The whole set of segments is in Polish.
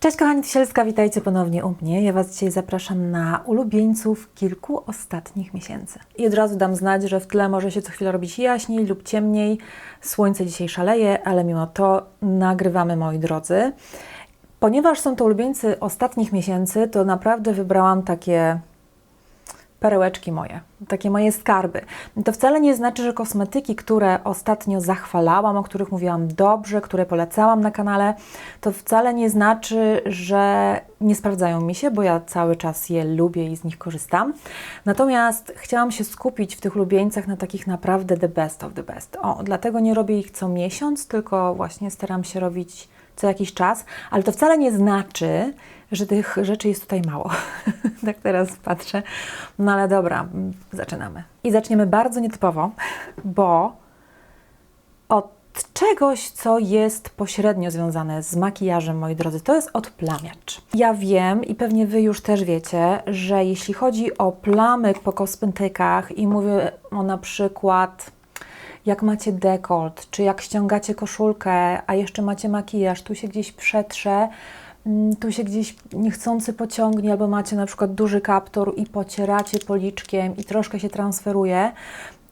Cześć kochani Tysielska, witajcie ponownie u mnie. Ja Was dzisiaj zapraszam na ulubieńców kilku ostatnich miesięcy. I od razu dam znać, że w tle może się co chwilę robić jaśniej lub ciemniej. Słońce dzisiaj szaleje, ale mimo to nagrywamy, moi drodzy. Ponieważ są to ulubieńcy ostatnich miesięcy, to naprawdę wybrałam takie perełeczki moje, takie moje skarby. To wcale nie znaczy, że kosmetyki, które ostatnio zachwalałam, o których mówiłam dobrze, które polecałam na kanale, to wcale nie znaczy, że nie sprawdzają mi się, bo ja cały czas je lubię i z nich korzystam. Natomiast chciałam się skupić w tych ulubieńcach na takich naprawdę the best of the best. O, dlatego nie robię ich co miesiąc, tylko właśnie staram się robić co jakiś czas, ale to wcale nie znaczy, że tych rzeczy jest tutaj mało. tak teraz patrzę. No ale dobra, zaczynamy. I zaczniemy bardzo nietypowo, bo od czegoś, co jest pośrednio związane z makijażem, moi drodzy, to jest odplamiacz. Ja wiem i pewnie Wy już też wiecie, że jeśli chodzi o plamy po kosmetykach i mówię o na przykład jak macie dekolt, czy jak ściągacie koszulkę, a jeszcze macie makijaż, tu się gdzieś przetrze, mm, tu się gdzieś niechcący pociągnie, albo macie na przykład duży kaptur i pocieracie policzkiem i troszkę się transferuje,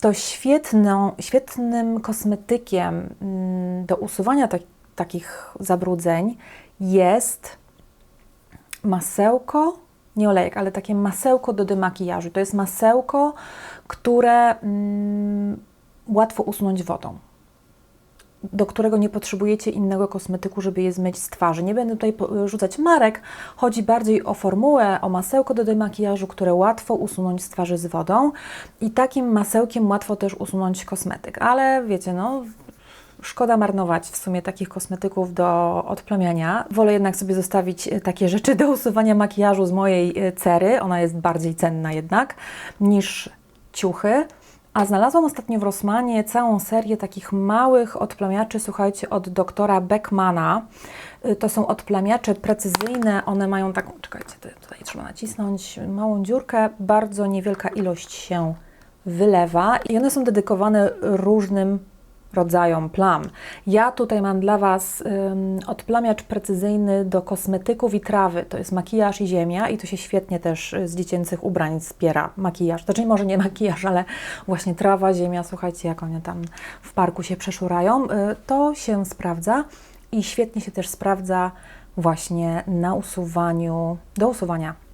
to świetną, świetnym kosmetykiem mm, do usuwania tak, takich zabrudzeń jest masełko, nie olejek, ale takie masełko do demakijażu. To jest masełko, które mm, łatwo usunąć wodą, do którego nie potrzebujecie innego kosmetyku, żeby je zmyć z twarzy. Nie będę tutaj rzucać marek, chodzi bardziej o formułę, o masełko do demakijażu, które łatwo usunąć z twarzy z wodą i takim masełkiem łatwo też usunąć kosmetyk, ale wiecie, no szkoda marnować w sumie takich kosmetyków do odplamiania. Wolę jednak sobie zostawić e, takie rzeczy do usuwania makijażu z mojej e, cery, ona jest bardziej cenna jednak, niż ciuchy. A znalazłam ostatnio w Rossmanie całą serię takich małych odplamiaczy, słuchajcie, od doktora Beckmana. Y, to są odplamiacze precyzyjne, one mają taką, czekajcie, tutaj trzeba nacisnąć małą dziurkę, bardzo niewielka ilość się wylewa i one są dedykowane różnym rodzajom plam. Ja tutaj mam dla Was odplamiacz precyzyjny do kosmetyków i trawy. To jest makijaż i ziemia i to się świetnie też z dziecięcych ubrań wspiera makijaż. Znaczy może nie makijaż, ale właśnie trawa, ziemia, słuchajcie jak one tam w parku się przeszurają. Y, to się sprawdza i świetnie się też sprawdza właśnie na usuwaniu, do usuwania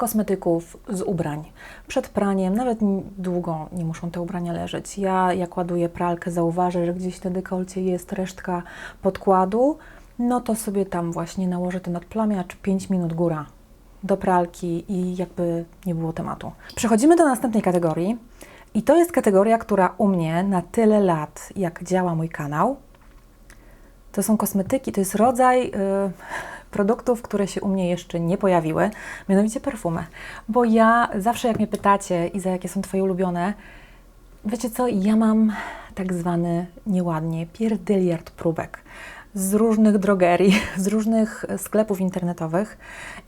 kosmetyków z ubrań. Przed praniem, nawet długo nie muszą te ubrania leżeć. Ja, jak ładuję pralkę, zauważę, że gdzieś na dekolcie jest resztka podkładu, no to sobie tam właśnie nałożę ten odplamiacz 5 minut góra do pralki i jakby nie było tematu. Przechodzimy do następnej kategorii i to jest kategoria, która u mnie na tyle lat, jak działa mój kanał, to są kosmetyki, to jest rodzaj... Yy, produktów, które się u mnie jeszcze nie pojawiły, mianowicie perfumy. Bo ja zawsze jak mnie pytacie, i za jakie są Twoje ulubione, wiecie co, ja mam tak zwany nieładnie pierdyliard próbek z różnych drogerii, z różnych sklepów internetowych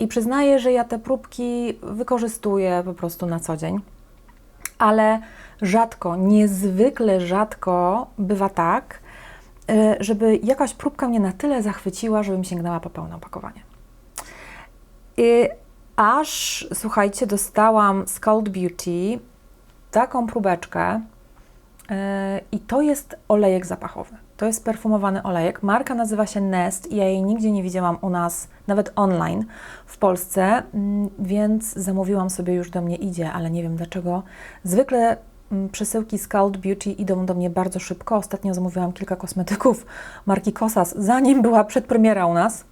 i przyznaję, że ja te próbki wykorzystuję po prostu na co dzień, ale rzadko, niezwykle rzadko bywa tak, żeby jakaś próbka mnie na tyle zachwyciła, żebym sięgnęła po pełne opakowanie. I aż, słuchajcie, dostałam z Cold Beauty taką próbeczkę yy, i to jest olejek zapachowy. To jest perfumowany olejek. Marka nazywa się Nest i ja jej nigdzie nie widziałam u nas, nawet online w Polsce, yy, więc zamówiłam sobie, już do mnie idzie, ale nie wiem dlaczego. Zwykle Mm, przesyłki z Cloud Beauty idą do mnie bardzo szybko. Ostatnio zamówiłam kilka kosmetyków marki Kosas, zanim była przedpremiera u nas,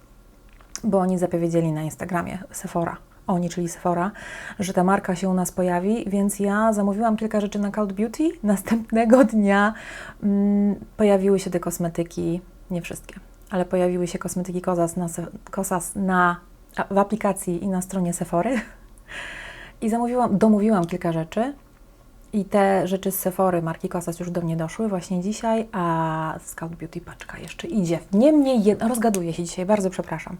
bo oni zapowiedzieli na Instagramie Sephora. Oni, czyli Sephora, że ta marka się u nas pojawi, więc ja zamówiłam kilka rzeczy na Cloud Beauty. Następnego dnia mm, pojawiły się te kosmetyki, nie wszystkie, ale pojawiły się kosmetyki Kosas na, Kosas na w aplikacji i na stronie Sephory. I zamówiłam, domówiłam kilka rzeczy i te rzeczy z Sephory marki Kosas już do mnie doszły właśnie dzisiaj, a Scout Beauty paczka jeszcze idzie. Niemniej, jed... rozgaduję się dzisiaj, bardzo przepraszam.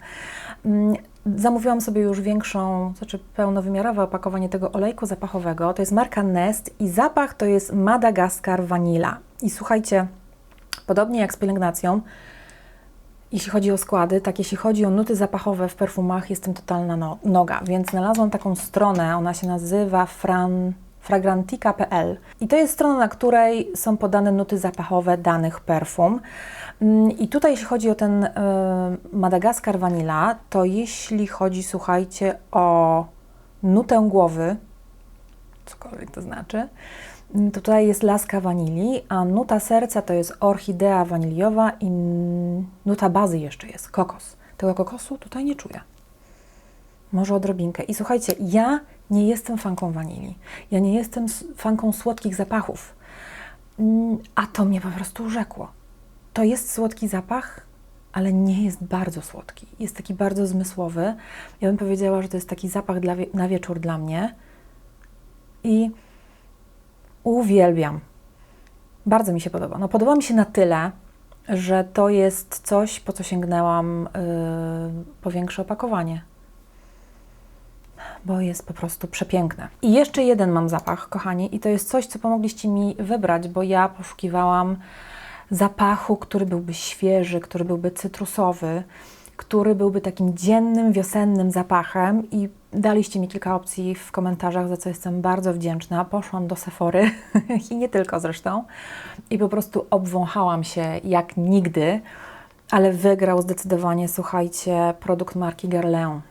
Mm, zamówiłam sobie już większą, znaczy pełnowymiarowe opakowanie tego olejku zapachowego. To jest marka Nest i zapach to jest Madagaskar Vanilla. I słuchajcie, podobnie jak z pielęgnacją, jeśli chodzi o składy, tak jeśli chodzi o nuty zapachowe w perfumach, jestem totalna no, noga, więc znalazłam taką stronę, ona się nazywa Fran, fragrantica.pl i to jest strona, na której są podane nuty zapachowe danych perfum. Mm, I tutaj, jeśli chodzi o ten y, Madagaskar Vanilla, to jeśli chodzi, słuchajcie, o nutę głowy, cokolwiek to znaczy, mm, to tutaj jest laska wanilii, a nuta serca to jest orchidea waniliowa i nuta bazy jeszcze jest, kokos. Tego kokosu tutaj nie czuję. Może odrobinkę. I słuchajcie, ja nie jestem fanką wanilii. Ja nie jestem fanką słodkich zapachów. Mm, a to mnie po prostu urzekło. To jest słodki zapach, ale nie jest bardzo słodki. Jest taki bardzo zmysłowy. Ja bym powiedziała, że to jest taki zapach dla na wieczór dla mnie. I uwielbiam. Bardzo mi się podoba. No, podoba mi się na tyle, że to jest coś, po co sięgnęłam yy, po większe opakowanie. Bo jest po prostu przepiękne. I jeszcze jeden mam zapach, kochani, i to jest coś, co pomogliście mi wybrać, bo ja poszukiwałam zapachu, który byłby świeży, który byłby cytrusowy, który byłby takim dziennym, wiosennym zapachem i daliście mi kilka opcji w komentarzach, za co jestem bardzo wdzięczna. Poszłam do Sephory i nie tylko zresztą i po prostu obwąchałam się jak nigdy, ale wygrał zdecydowanie, słuchajcie, produkt marki Guerlain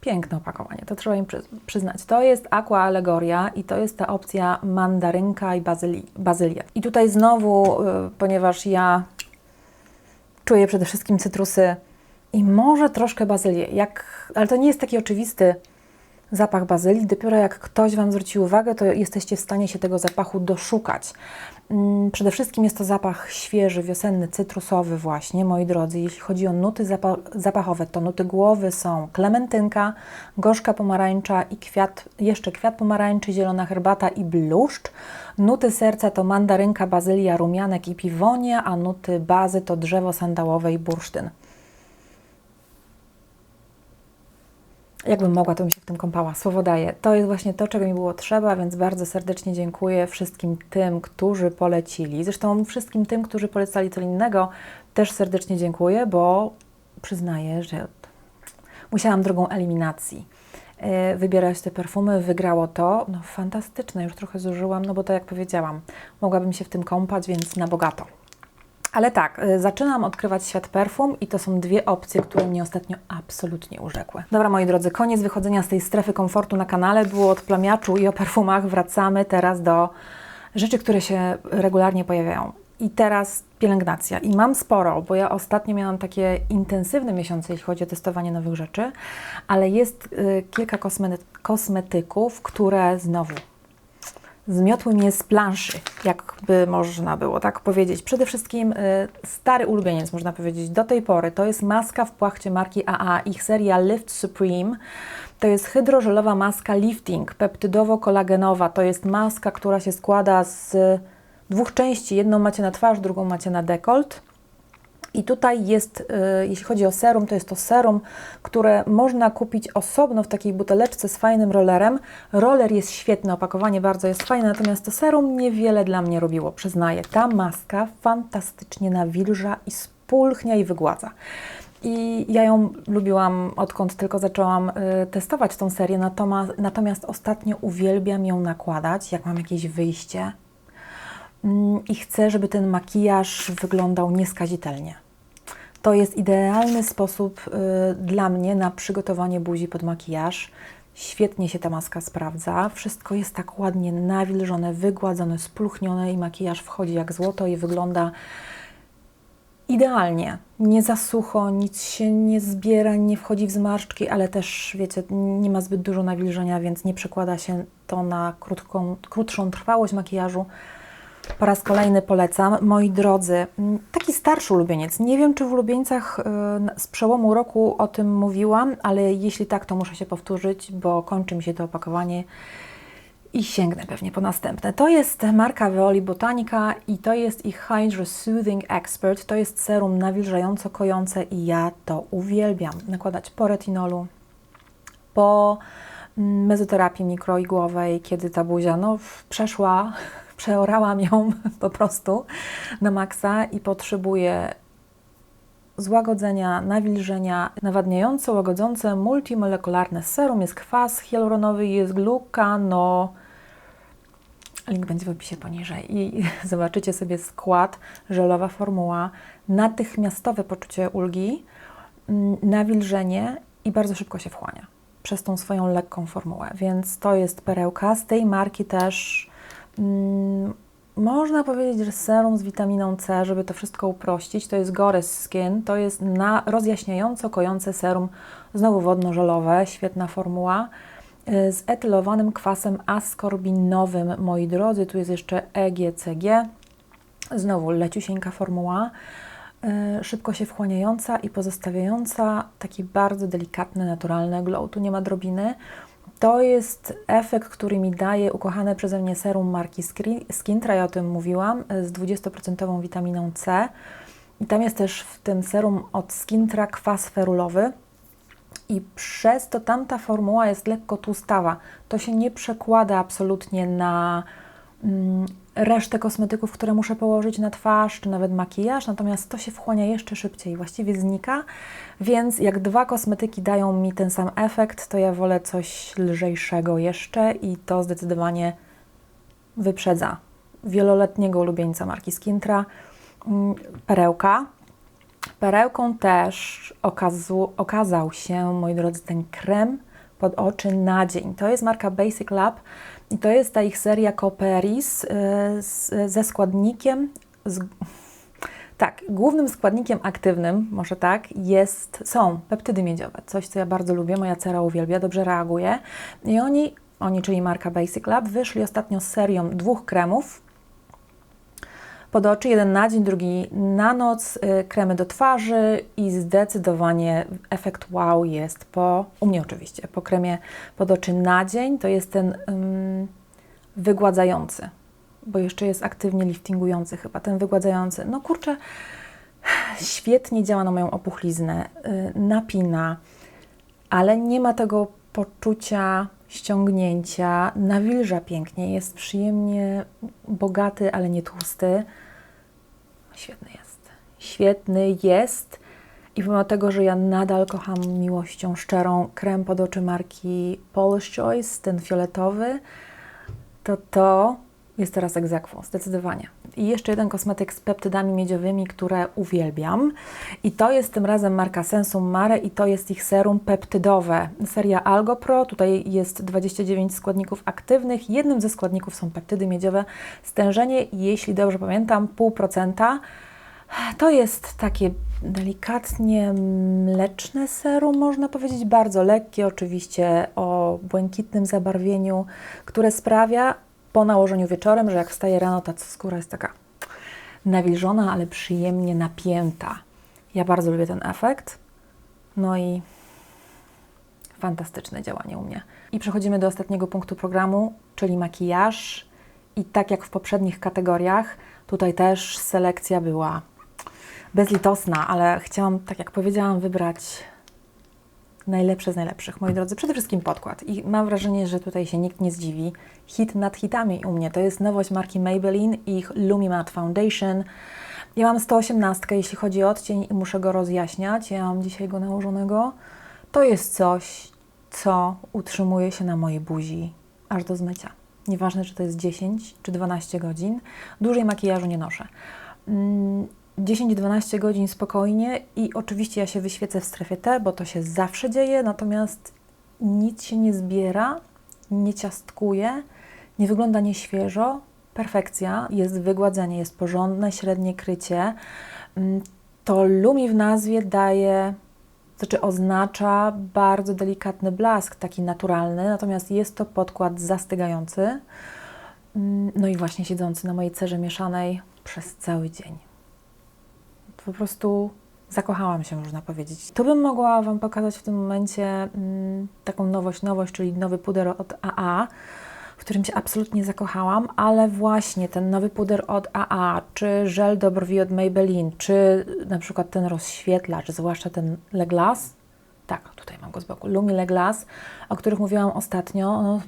piękne opakowanie, to trzeba im przyznać. To jest Aqua Allegoria i to jest ta opcja mandarynka i bazyli, bazylia. I tutaj znowu, y, ponieważ ja czuję przede wszystkim cytrusy i może troszkę bazylię, jak, ale to nie jest taki oczywisty zapach bazylii. Dopiero jak ktoś Wam zwróci uwagę, to jesteście w stanie się tego zapachu doszukać. Mm, przede wszystkim jest to zapach świeży, wiosenny, cytrusowy właśnie, moi drodzy. Jeśli chodzi o nuty zapachowe, to nuty głowy są klementynka, gorzka pomarańcza i kwiat, jeszcze kwiat pomarańczy, zielona herbata i bluszcz. Nuty serca to mandarynka, bazylia, rumianek i piwonia, a nuty bazy to drzewo sandałowe i bursztyn. Jakbym mogła, to bym się w tym kąpała. Słowo daję. To jest właśnie to, czego mi było trzeba, więc bardzo serdecznie dziękuję wszystkim tym, którzy polecili. Zresztą wszystkim tym, którzy polecali co innego, też serdecznie dziękuję, bo przyznaję, że musiałam drogą eliminacji e, wybierać te perfumy, wygrało to. No fantastyczne, już trochę zużyłam, no bo to jak powiedziałam, mogłabym się w tym kąpać, więc na bogato. Ale tak, y, zaczynam odkrywać świat perfum i to są dwie opcje, które mnie ostatnio absolutnie urzekły. Dobra, moi drodzy, koniec wychodzenia z tej strefy komfortu na kanale. Było od plamiaczu i o perfumach. Wracamy teraz do rzeczy, które się regularnie pojawiają. I teraz pielęgnacja. I mam sporo, bo ja ostatnio miałam takie intensywne miesiące, jeśli chodzi o testowanie nowych rzeczy, ale jest y, kilka kosmetyków, które znowu zmiotły mnie z planszy, jakby można było tak powiedzieć. Przede wszystkim y, stary ulubieniec, można powiedzieć, do tej pory. To jest maska w płachcie marki AA, ich seria Lift Supreme. To jest hydrożelowa maska lifting, peptydowo-kolagenowa. To jest maska, która się składa z dwóch części. Jedną macie na twarz, drugą macie na dekolt. I tutaj jest, y, jeśli chodzi o serum, to jest to serum, które można kupić osobno w takiej buteleczce z fajnym rollerem. Roller jest świetny, opakowanie bardzo jest fajne, natomiast to serum niewiele dla mnie robiło, przyznaję. Ta maska fantastycznie nawilża i spulchnia i wygładza. I ja ją lubiłam odkąd tylko zaczęłam y, testować tą serię, natomiast, natomiast ostatnio uwielbiam ją nakładać, jak mam jakieś wyjście, i chcę, żeby ten makijaż wyglądał nieskazitelnie. To jest idealny sposób y, dla mnie na przygotowanie buzi pod makijaż. Świetnie się ta maska sprawdza. Wszystko jest tak ładnie nawilżone, wygładzone, spluchnione i makijaż wchodzi jak złoto i wygląda idealnie. Nie za sucho, nic się nie zbiera, nie wchodzi w zmarszczki, ale też, wiecie, nie ma zbyt dużo nawilżenia, więc nie przekłada się to na krótką, krótszą trwałość makijażu. Po raz kolejny polecam. Moi drodzy, mm, taki starszy ulubieniec. Nie wiem, czy w ulubieńcach y, z przełomu roku o tym mówiłam, ale jeśli tak, to muszę się powtórzyć, bo kończy mi się to opakowanie i sięgnę pewnie po następne. To jest marka Veoli Botanica i to jest ich Hydra Soothing Expert. To jest serum nawilżająco-kojące i ja to uwielbiam. Nakładać po retinolu, po mm, mezoterapii mikroigłowej, kiedy ta buzia no, przeszła przeorałam ją po prostu na maksa i potrzebuję złagodzenia, nawilżenia, nawadniające, łagodzące, multimolekularne serum, jest kwas hialuronowy, jest glukano. Link będzie w opisie poniżej i zobaczycie sobie skład, żelowa formuła, natychmiastowe poczucie ulgi, mm, nawilżenie i bardzo szybko się wchłania przez tą swoją lekką formułę. Więc to jest perełka. Z tej marki też można powiedzieć, że serum z witaminą C, żeby to wszystko uprościć, to jest Gores Skin, to jest na rozjaśniająco kojące serum, znowu wodno-żelowe, świetna formuła, y, z etylowanym kwasem askorbinowym, moi drodzy, tu jest jeszcze EGCG, znowu leciusieńka formuła, y, szybko się wchłaniająca i pozostawiająca. Taki bardzo delikatny, naturalny glow, tu nie ma drobiny, to jest efekt, który mi daje ukochane przeze mnie serum marki Skintra, ja o tym mówiłam, z 20% witaminą C. I tam jest też w tym serum od Skintra kwas ferulowy. I przez to tamta formuła jest lekko tłustawa. To się nie przekłada absolutnie na mm, resztę kosmetyków, które muszę położyć na twarz, czy nawet makijaż, natomiast to się wchłania jeszcze szybciej, właściwie znika, więc jak dwa kosmetyki dają mi ten sam efekt, to ja wolę coś lżejszego jeszcze i to zdecydowanie wyprzedza wieloletniego ulubieńca marki Skintra, mm, perełka. Perełką też okazu, okazał się, moi drodzy, ten krem pod oczy na dzień. To jest marka Basic Lab. I to jest ta ich seria Cooperis y, ze składnikiem. Z, tak, głównym składnikiem aktywnym, może tak, jest, są peptydy miedziowe. Coś, co ja bardzo lubię, moja cera uwielbia, dobrze reaguje. I oni, oni, czyli marka Basic Lab, wyszli ostatnio z serią dwóch kremów pod oczy, jeden na dzień, drugi na noc, y, kremy do twarzy i zdecydowanie efekt wow jest po, u mnie oczywiście, po kremie pod oczy na dzień, to jest ten um, wygładzający, bo jeszcze jest aktywnie liftingujący chyba, ten wygładzający, no kurczę, świetnie działa na moją opuchliznę, yy, napina, ale nie ma tego poczucia ściągnięcia, nawilża pięknie, jest przyjemnie bogaty, ale nie tłusty. Świetny jest. Świetny jest. I pomimo tego, że ja nadal kocham miłością szczerą krem pod oczy marki Polish Choice, ten fioletowy, to to jest teraz egzekwo, zdecydowanie. I jeszcze jeden kosmetyk z peptydami miedziowymi, które uwielbiam. I to jest tym razem marka Sensum Mare i to jest ich serum peptydowe. Seria Algo Pro, tutaj jest 29 składników aktywnych. Jednym ze składników są peptydy miedziowe. Stężenie, jeśli dobrze pamiętam, 0,5%. To jest takie delikatnie mleczne serum, można powiedzieć, bardzo lekkie, oczywiście o błękitnym zabarwieniu, które sprawia, po nałożeniu wieczorem, że jak wstaje rano, ta skóra jest taka nawilżona, ale przyjemnie napięta. Ja bardzo lubię ten efekt. No i fantastyczne działanie u mnie. I przechodzimy do ostatniego punktu programu, czyli makijaż. I tak jak w poprzednich kategoriach, tutaj też selekcja była bezlitosna, ale chciałam, tak jak powiedziałam, wybrać najlepsze z najlepszych, moi drodzy. Przede wszystkim podkład. I mam wrażenie, że tutaj się nikt nie zdziwi. Hit nad hitami u mnie to jest nowość marki Maybelline, ich Lumi Matte Foundation. Ja mam 118, jeśli chodzi o odcień i muszę go rozjaśniać. Ja mam dzisiaj go nałożonego. To jest coś, co utrzymuje się na mojej buzi aż do zmycia. Nieważne, czy to jest 10 czy 12 godzin. Dłużej makijażu nie noszę. Mm, 10-12 godzin spokojnie i oczywiście ja się wyświecę w strefie T, bo to się zawsze dzieje, natomiast nic się nie zbiera, nie ciastkuje, nie wygląda nieświeżo. Perfekcja, jest wygładzenie, jest porządne, średnie krycie. Mm, to Lumi w nazwie daje, znaczy oznacza bardzo delikatny blask, taki naturalny, natomiast jest to podkład zastygający, mm, no i właśnie siedzący na mojej cerze mieszanej przez cały dzień po prostu zakochałam się, można powiedzieć. Tu bym mogła Wam pokazać w tym momencie mm, taką nowość, nowość, czyli nowy puder od AA, w którym się absolutnie zakochałam, ale właśnie ten nowy puder od AA, czy żel do brwi od Maybelline, czy na przykład ten rozświetlacz, zwłaszcza ten Le tak, tutaj mam go z boku, Lumi Le o których mówiłam ostatnio, no,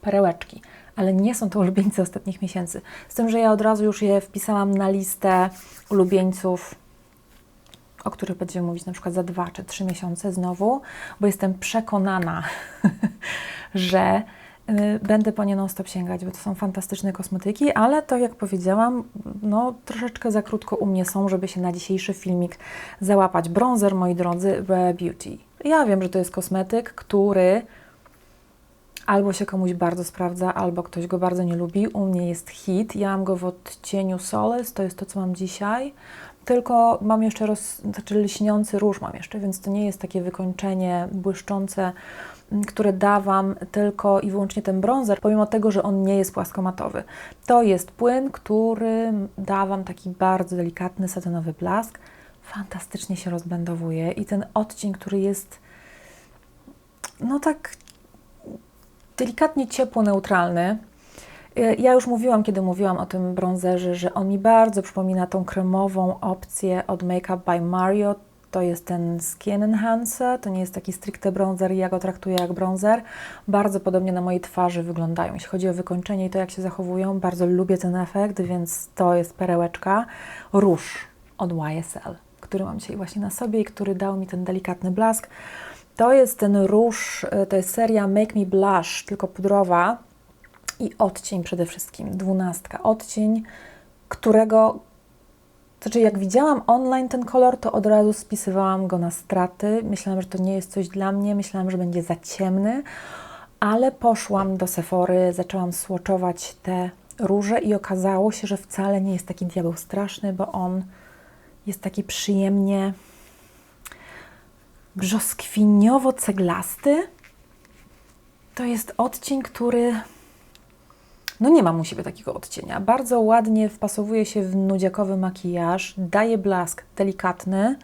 perełeczki ale nie są to ulubieńcy ostatnich miesięcy. Z tym, że ja od razu już je wpisałam na listę ulubieńców o których będziemy mówić na przykład za dwa czy trzy miesiące znowu, bo jestem przekonana, że y, będę po nie non-stop sięgać, bo to są fantastyczne kosmetyki, ale to jak powiedziałam, no troszeczkę za krótko u mnie są, żeby się na dzisiejszy filmik załapać. Bronzer, moi drodzy, Beauty. Ja wiem, że to jest kosmetyk, który albo się komuś bardzo sprawdza, albo ktoś go bardzo nie lubi. U mnie jest hit. Ja mam go w odcieniu Solace, to jest to, co mam dzisiaj. Tylko mam jeszcze roz, znaczy lśniący róż mam jeszcze, więc to nie jest takie wykończenie błyszczące, m, które dawam tylko i wyłącznie ten bronzer, pomimo tego, że on nie jest płaskomatowy. To jest płyn, który da Wam taki bardzo delikatny, satynowy blask. Fantastycznie się rozbędowuje i ten odcień, który jest no tak delikatnie ciepło-neutralny. Y, Ja już mówiłam, kiedy mówiłam o tym bronzerze, że on mi bardzo przypomina tą kremową opcję od Makeup by Mario. To jest ten Skin Enhancer, to nie jest taki stricte bronzer, ja go traktuję jak bronzer. Bardzo podobnie na mojej twarzy wyglądają. Jeśli chodzi o wykończenie i to, jak się zachowują, bardzo lubię ten efekt, więc to jest perełeczka. Róż od YSL, który mam dzisiaj właśnie na sobie i który dał mi ten delikatny blask. To jest ten róż, y, to jest seria Make Me Blush, tylko pudrowa i odcień przede wszystkim, dwunastka. Odcień, którego, znaczy jak widziałam online ten kolor, to od razu spisywałam go na straty. Myślałam, że to nie jest coś dla mnie, myślałam, że będzie za ciemny, ale poszłam do Sephory, zaczęłam swatchować te róże i okazało się, że wcale nie jest taki diabeł straszny, bo on jest taki przyjemnie brzoskwiniowo-ceglasty. To jest odcień, który no nie mam u siebie takiego odcienia. Bardzo ładnie wpasowuje się w nudziakowy makijaż, daje blask delikatny.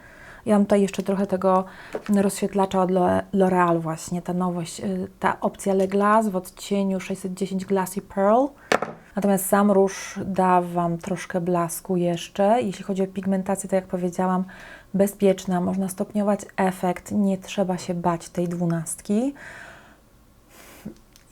Ja mam tutaj jeszcze trochę tego rozświetlacza od L'O- L'Oreal właśnie, ta nowość, y, ta opcja Le w odcieniu 610 Glassy Pearl. Natomiast sam róż da Wam troszkę blasku jeszcze. Jeśli chodzi o pigmentację, to jak powiedziałam, bezpieczna, można stopniować efekt, nie trzeba się bać tej dwunastki.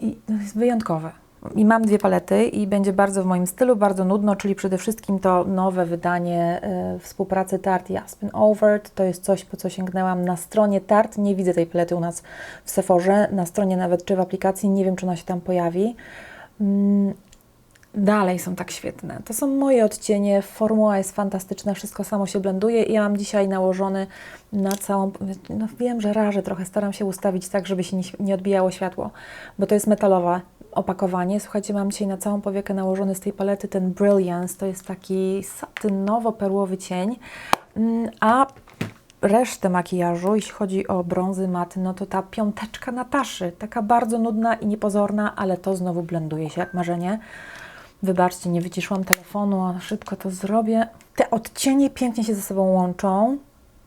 I jest wyjątkowe. I mam dwie palety i będzie bardzo w moim stylu, bardzo nudno, czyli przede wszystkim to nowe wydanie y, współpracy Tarte i Aspen Overt. To jest coś, po co sięgnęłam na stronie Tarte. Nie widzę tej palety u nas w Sephorze, na stronie nawet czy w aplikacji. Nie wiem, czy ona się tam pojawi. Mm, Dalej są tak świetne. To są moje odcienie, formuła jest fantastyczna, wszystko samo się blenduje i ja mam dzisiaj nałożony na całą, no wiem, że rażę trochę, staram się ustawić tak, żeby się nie, odbijało światło, bo to jest metalowe opakowanie. Słuchajcie, mam dzisiaj na całą powiekę nałożony z tej palety ten Brilliance, to jest taki satynowo-perłowy cień, Mm, a resztę makijażu, jeśli chodzi o brązy maty, no to ta piąteczka Nataszy, taka bardzo nudna i niepozorna, ale to znowu blenduje się jak marzenie. Wybaczcie, nie wyciszyłam telefonu, a szybko to zrobię. Te odcienie pięknie się ze sobą łączą,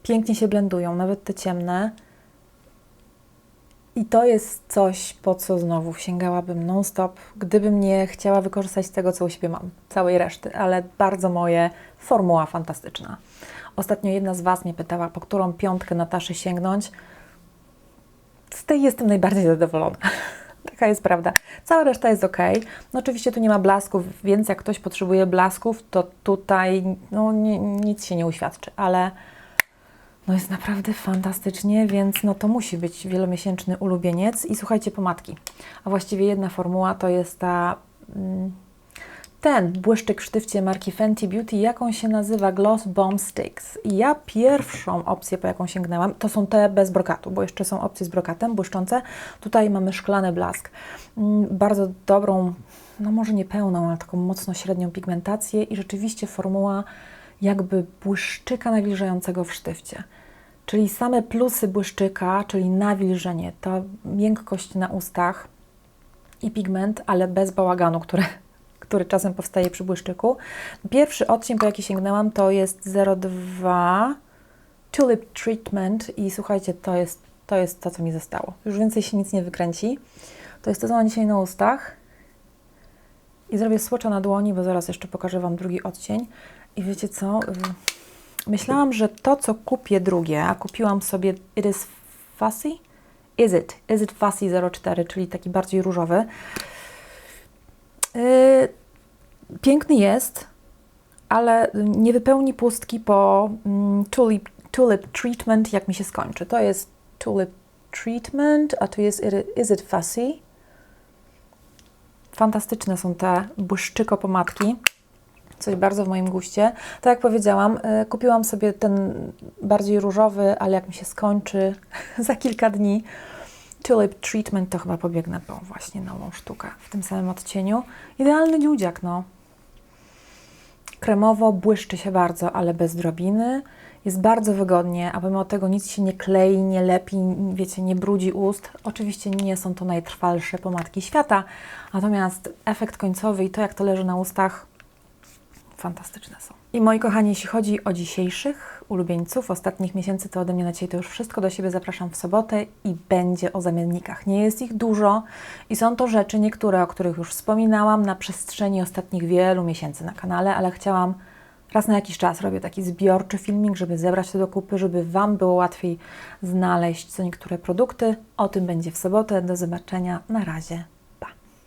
pięknie się blendują, nawet te ciemne. I to jest coś, po co znowu sięgałabym non-stop, gdybym nie chciała wykorzystać tego, co u siebie mam, całej reszty, ale bardzo moje, formuła fantastyczna. Ostatnio jedna z Was mnie pytała, po którą piątkę Nataszy sięgnąć. Z tej jestem najbardziej zadowolona. Taka jest prawda. Cała reszta jest ok. No oczywiście tu nie ma blasków, więc jak ktoś potrzebuje blasków, to tutaj no, nic się nie uświadczy, ale no jest naprawdę fantastycznie, więc no to musi być wielomiesięczny ulubieniec. I słuchajcie, pomadki. A właściwie jedna formuła to jest ta... Mm, ten błyszczyk w sztywcie marki Fenty Beauty, jaką się nazywa Gloss Bomb Sticks. Ja pierwszą opcję, po jaką sięgnęłam, to są te bez brokatu, bo jeszcze są opcje z brokatem, błyszczące. Tutaj mamy szklany blask. Mm, Bardzo dobrą, no może nie pełną, ale taką mocno średnią pigmentację i rzeczywiście formuła jakby błyszczyka nawilżającego w sztywcie. Czyli same plusy błyszczyka, czyli nawilżenie, ta miękkość na ustach i pigment, ale bez bałaganu, który, który czasem powstaje przy błyszczyku. Pierwszy odcień, po jaki sięgnęłam, to jest 02 Tulip Treatment i słuchajcie, to jest, to jest to, co mi zostało. Już więcej się nic nie wykręci. To jest to, co mam dzisiaj na ustach. I zrobię swatcha na dłoni, bo zaraz jeszcze pokażę Wam drugi odcień. I wiecie co? Myślałam, że to, co kupię drugie, a kupiłam sobie It is Fussy? Is it? Is it Fussy 04, czyli taki bardziej różowy. Yy, piękny jest, ale nie wypełni pustki po mm, tulip, Tulip Treatment, jak mi się skończy. To jest Tulip Treatment, a tu jest Is It Fussy. Fantastyczne są te błyszczyko pomadki. Coś bardzo w moim guście. Tak jak powiedziałam, y, kupiłam sobie ten bardziej różowy, ale jak mi się skończy za kilka dni, Tulip Treatment, to chyba pobiegnę po właśnie nową sztukę w tym samym odcieniu. Idealny dziudziak, no. Kremowo, błyszczy się bardzo, ale bez drobiny. Jest bardzo wygodnie, a pomimo tego nic się nie klei, nie lepi, wiecie, nie brudzi ust. Oczywiście nie są to najtrwalsze pomadki świata, natomiast efekt końcowy i to, jak to leży na ustach, fantastyczne są. I moi kochani, jeśli chodzi o dzisiejszych ulubieńców ostatnich miesięcy, to ode mnie na dzisiaj to już wszystko. Do siebie zapraszam w sobotę i będzie o zamiennikach. Nie jest ich dużo i są to rzeczy, niektóre, o których już wspominałam na przestrzeni ostatnich wielu miesięcy na kanale, ale chciałam raz na jakiś czas robię taki zbiorczy filmik, żeby zebrać to do kupy, żeby Wam było łatwiej znaleźć co niektóre produkty. O tym będzie w sobotę. Do zobaczenia. Na razie.